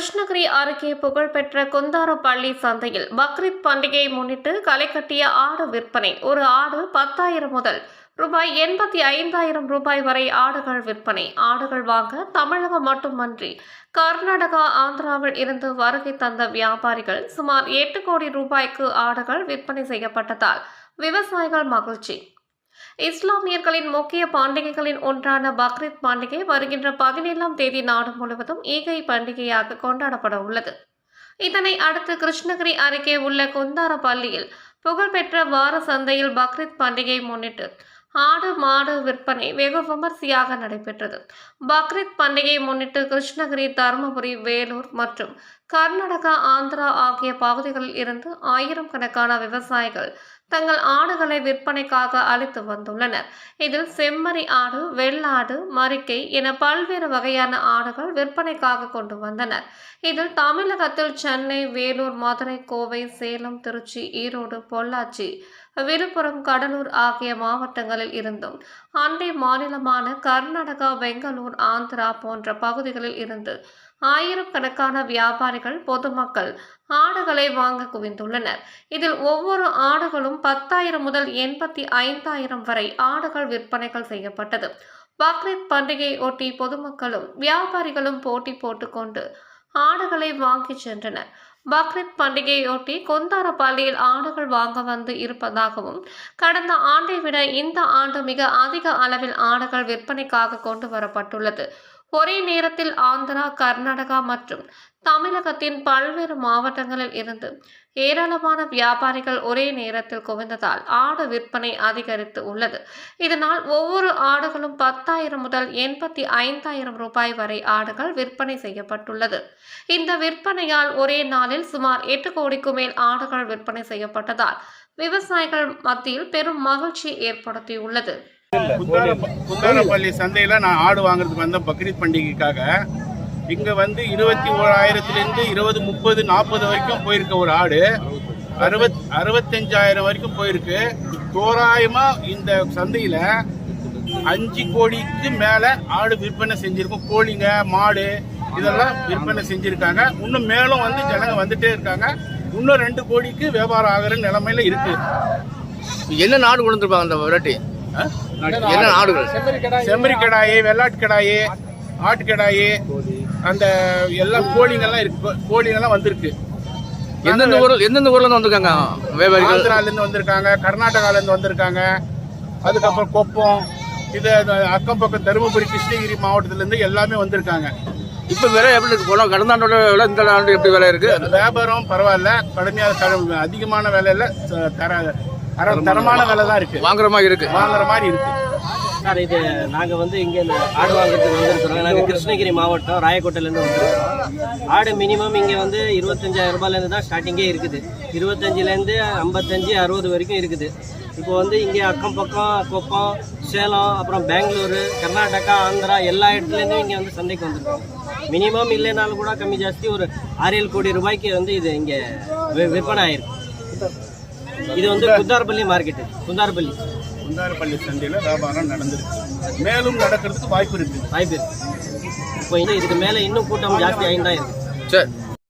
கிருஷ்ணகிரி அருகே புகழ்பெற்ற குந்தாரப்பள்ளி சந்தையில் பக்ரீத் பண்டிகையை முன்னிட்டு களை கட்டிய ஆடு விற்பனை. ஒரு ஆடு பத்தாயிரம் முதல் ரூபாய் எண்பத்தி ஐந்தாயிரம் ரூபாய் வரை ஆடுகள் விற்பனை. ஆடுகள் வாங்க தமிழகம் மட்டுமன்றி கர்நாடகா ஆந்திராவில் இருந்து வருகை தந்த வியாபாரிகள் சுமார் எட்டு கோடி ரூபாய்க்கு ஆடுகள் விற்பனை செய்யப்பட்டதால் விவசாயிகள் மகிழ்ச்சி. இஸ்லாமியர்களின் முக்கிய பண்டிகைகளின் ஒன்றான பக்ரீத் பண்டிகை வருகின்ற பதினேழாம் தேதி நாடு முழுவதும் ஈகை பண்டிகையாக கொண்டாடப்பட உள்ளது. இதனை அடுத்து கிருஷ்ணகிரி அருகே உள்ள குந்தாரப்பள்ளியில் புகழ்பெற்ற வார சந்தையில் பக்ரீத் பண்டிகையை முன்னிட்டு ஆடு மாடு விற்பனை வெகு விமர்சையாக நடைபெற்றது. பக்ரீத் பண்டிகையை முன்னிட்டு கிருஷ்ணகிரி தருமபுரி வேலூர் மற்றும் கர்நாடகா ஆந்திரா ஆகிய பகுதிகளில் இருந்து ஆயிரம் கணக்கான விவசாயிகள் தங்கள் ஆடுகளை விற்பனைக்காக அளித்து வந்துள்ளனர். இதில் செம்மறி ஆடு வெள்ளாடு மரிக்கை என பல்வேறு வகையான ஆடுகள் விற்பனைக்காக கொண்டு வந்தனர். இதில் தமிழகத்தில் சென்னை வேலூர் மதுரை கோவை சேலம் திருச்சி ஈரோடு பொள்ளாச்சி விழுப்புரம் கடலூர் ஆகிய மாவட்டங்களில் இருந்தும் அண்டை மாநிலமான கர்நாடகா பெங்களூர் ஆந்திரா போன்ற பகுதிகளில் இருந்து ஆயிரக்கணக்கான வியாபாரிகள் பொதுமக்கள் ஆடுகளை வாங்க குவிந்துள்ளனர். இதில் ஒவ்வொரு ஆடுகளும் பத்தாயிரம் முதல் எண்பத்தி ஐந்தாயிரம் வரை ஆடுகள் விற்பனைகள் செய்யப்பட்டது. பக்ரீத் பண்டிகையை ஒட்டி பொதுமக்களும் வியாபாரிகளும் போட்டி போட்டுக்கொண்டு ஆடுகளை வாங்கிச் சென்றனர். பக்ரீத் பண்டிகையொட்டி கொந்தாரப்பள்ளியில் ஆடுகள் வாங்க வந்து இருப்பதாகவும் கடந்த ஆண்டை விட இந்த ஆண்டு மிக அதிக அளவில் ஆடுகள் விற்பனைக்காக கொண்டு வரப்பட்டுள்ளது. ஒரே நேரத்தில் ஆந்திரா கர்நாடகா மற்றும் தமிழகத்தின் பல்வேறு மாவட்டங்களில் இருந்து ஏராளமான வியாபாரிகள் ஒரே நேரத்தில் குவிந்ததால் ஆடு விற்பனை அதிகரித்து உள்ளது. இதனால் ஒவ்வொரு ஆடுகளும் பத்தாயிரம் முதல் எண்பத்தி ஐந்தாயிரம் ரூபாய் வரை ஆடுகள் விற்பனை செய்யப்பட்டுள்ளது. இந்த விற்பனையால் ஒரே நாளில் சுமார் எட்டு கோடிக்கு மேல் ஆடுகள் விற்பனை செய்யப்பட்டதால் விவசாயிகள் மத்தியில் பெரும் மகிழ்ச்சி ஏற்படுத்தியுள்ளது. குந்தார குந்தாரப்பள்ளி சந்தையில் நான் ஆடு வாங்குறதுக்கு வந்த பக்ரீத் பண்டிகைக்காக இங்கே வந்து இருபத்தி ஓராயிரத்துலேருந்து இருபது முப்பது நாற்பது வரைக்கும் போயிருக்க ஒரு ஆடு. அறுபத் அறுபத்தஞ்சாயிரம் வரைக்கும் போயிருக்கு. தோராயமாக இந்த சந்தையில் அஞ்சு கோடிக்கு மேலே ஆடு விற்பனை செஞ்சுருக்கோம். கோழிங்க மாடு இதெல்லாம் விற்பனை செஞ்சுருக்காங்க. இன்னும் மேலும் வந்து ஜனங்க வந்துட்டே இருக்காங்க. இன்னும் ரெண்டு கோடிக்கு வியாபாரம் ஆகிற நிலைமையில இருக்கு. என்ன நாடு கொண்டு வந்திருப்பாங்க அந்த வெரைட்டி? என்ன நாடுகள்? செம்மறி கடாயி வெள்ளாட்டு கடாயி ஆட்டு கடாயி அந்த எல்லாம் கோழிங்கெல்லாம் இருக்கு. கோழிங்கெல்லாம் வந்திருக்கு. எந்தெந்த ஊர்ல எந்தெந்த ஊர்ல இருந்து வந்திருக்காங்க வியாபாரிகள்? ஆந்திரால இருந்து வந்திருக்காங்க கர்நாடகால இருந்து வந்திருக்காங்க. அதுக்கப்புறம் கொப்பம் இது அக்கம் பக்கம் தருமபுரி கிருஷ்ணகிரி மாவட்டத்துல இருந்து எல்லாமே வந்திருக்காங்க. இப்ப விலை எப்படி இருக்கு? போனோம் கடந்த ஆண்டோட விலை இந்த ஆண்டு எப்படி விலை இருக்கு? வியாபாரம் பரவாயில்ல. கடுமையாக அதிகமான விலையில தர- தரமான விலை தான் இருக்கு. வாங்குற மாதிரி இருக்கு. வாங்குற மாதிரி இருக்கு. சார் இது நாங்கள் வந்து இங்கே இந்த ஆடு வாங்குறதுக்கு வந்துருக்கிறோம். நாங்கள் கிருஷ்ணகிரி மாவட்டம் ராயக்கோட்டையிலேருந்து வந்திருக்கிறோம் ஆடு மினிமம் இங்கே வந்து இருபத்தஞ்சாயிரம் ரூபாயிலேருந்து தான் ஸ்டார்டிங்கே இருக்குது. இருபத்தஞ்சிலேருந்து ஐம்பத்தஞ்சு அறுபது வரைக்கும் இருக்குது. இப்போ வந்து இங்கே அக்கம் பக்கம் கொப்பம் சேலம் அப்புறம் பெங்களூரு கர்நாடகா ஆந்திரா எல்லா இடத்துலேருந்தும் இங்கே வந்து சந்தைக்கு வந்திருக்காங்க மினிமம் இல்லைனாலும் கூட கம்மி ஜாஸ்தி ஒரு ஆறு ஏழு கோடி ரூபாய்க்கு வந்து இது இங்கே விற்பனை ஆயிருக்கு. இது வந்து குந்தார்பள்ளி மார்க்கெட்டு குந்தார்பள்ளி குந்தாரப்பள்ளி சந்தையில வியாபாரம் நடந்திருக்கு. மேலும் நடக்கிறதுக்கு வாய்ப்பு இருக்கு. வாய்ப்பு இருக்கு. இப்போ இன்னும் இதுக்கு மேலே இன்னும் கூட்டம் ஜாஸ்தி ஆகிட்டு தான் இருக்கு. சரி